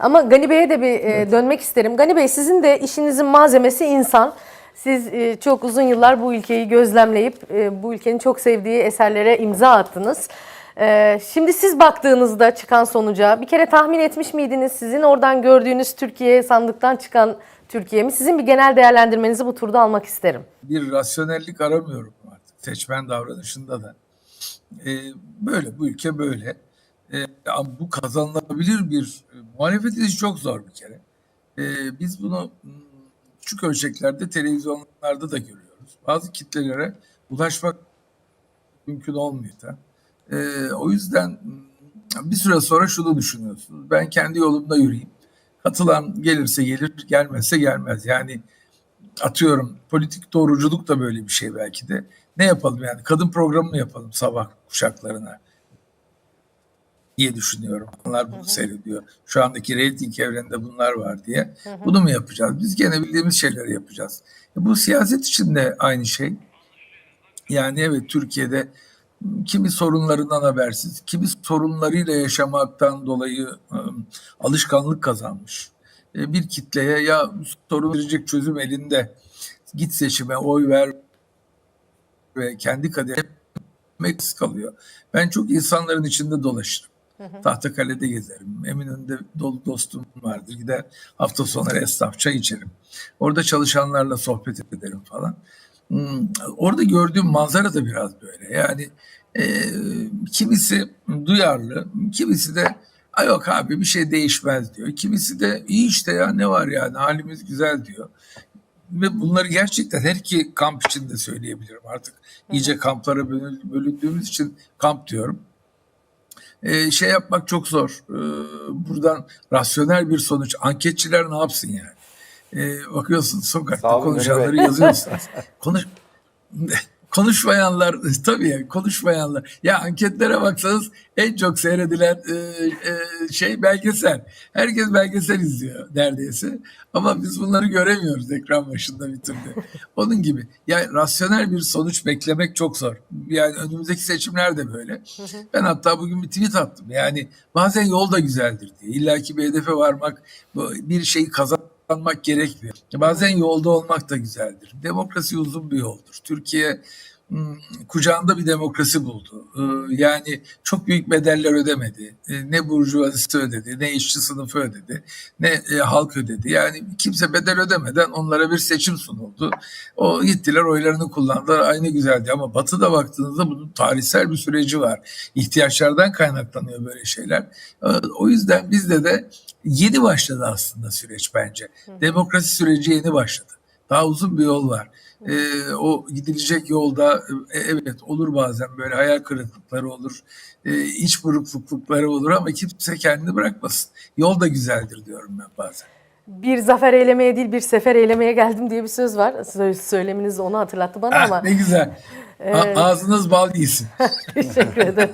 Ama Gani Bey'e de bir e, dönmek isterim. Gani Bey sizin de işinizin malzemesi insan. Siz e, çok uzun yıllar bu ülkeyi gözlemleyip e, bu ülkenin çok sevdiği eserlere imza attınız. Şimdi siz baktığınızda çıkan sonuca bir kere tahmin etmiş miydiniz? Sizin oradan gördüğünüz Türkiye sandıktan çıkan Türkiye mi? Sizin bir genel değerlendirmenizi bu turda almak isterim. bir rasyonellik aramıyorum artık seçmen davranışında da. Ee, böyle bu ülke böyle. Ee, ama bu kazanılabilir bir e, muhalefet işi çok zor bir kere. Ee, biz bunu hmm, küçük ölçeklerde televizyonlarda da görüyoruz. Bazı kitlelere ulaşmak mümkün olmuyor da. Ee, o yüzden hmm, bir süre sonra şunu düşünüyorsunuz. Ben kendi yolumda yürüyeyim. Katılan gelirse gelir, gelmezse gelmez. Yani atıyorum politik doğruculuk da böyle bir şey belki de. Ne yapalım yani kadın programı mı yapalım sabah kuşaklarına diye düşünüyorum. Onlar bunu seyrediyor. Şu andaki reyting evreninde bunlar var diye. Bunu mu yapacağız? Biz gene bildiğimiz şeyleri yapacağız. E bu siyaset için de aynı şey. Yani evet Türkiye'de kimi sorunlarından habersiz, kimi sorunlarıyla yaşamaktan dolayı ım, alışkanlık kazanmış. E, Bir kitleye ya sorun verecek çözüm elinde git seçime oy ver ve kendi kaderine kalıyor. Ben çok insanların içinde dolaşırım. Tahtakale'de gezerim. Eminönü'nde dolu dostum vardır. Gider hafta sonları esnaf çay içerim. Orada çalışanlarla sohbet ederim falan. Hmm, Orada gördüğüm manzara da biraz böyle. Yani e, kimisi duyarlı, kimisi de Ay yok abi bir şey değişmez diyor. Kimisi de iyi işte ya ne var yani halimiz güzel diyor. Ve bunları gerçekten her iki kamp için de söyleyebilirim artık. İyice kamplara bölü- bölündüğümüz için kamp diyorum. Ee, şey yapmak çok zor. Ee, buradan rasyonel bir sonuç. Anketçiler ne yapsın yani? Ee, bakıyorsun sokakta olun, konuşanları yazıyorsunuz. Konuş konuşmayanlar tabii ya konuşmayanlar. Ya anketlere baksanız en çok seyredilen e, e, şey belgesel. Herkes belgesel izliyor neredeyse. Ama biz bunları göremiyoruz ekran başında bir türlü. Onun gibi. Yani rasyonel bir sonuç beklemek çok zor. Yani önümüzdeki seçimler de böyle. Ben hatta bugün bir tweet attım. Yani bazen yol da güzeldir diye. İlla ki bir hedefe varmak, bir şeyi kazanmak gerekmiyor. Bazen yolda olmak da güzeldir. Demokrasi uzun bir yoldur. Türkiye kucağında bir demokrasi buldu. Ee, Yani çok büyük bedeller ödemedi. Ee, Ne burjuvazisi ödedi, ne işçi sınıfı ödedi, ne e, halk ödedi. Yani kimse bedel ödemeden onlara bir seçim sunuldu. O gittiler oylarını kullandılar. Aynı güzeldi ama Batı'da baktığınızda bunun tarihsel bir süreci var. İhtiyaçlardan kaynaklanıyor böyle şeyler. Ee, O yüzden bizde de yeni başladı aslında süreç bence. Demokrasi süreci yeni başladı. Daha uzun bir yol var. Ee, o gidilecek yolda e, evet olur bazen böyle hayal kırıklıkları olur, e, iç buruklukları olur ama kimse kendini bırakmasın. Yol da güzeldir diyorum ben bazen. Bir zafer eylemeye değil bir sefer eylemeye geldim diye bir söz var. Sö- Söyleminiz onu hatırlattı bana Ah, ama ne güzel. A- ağzınız bal değilsin. teşekkür ederim.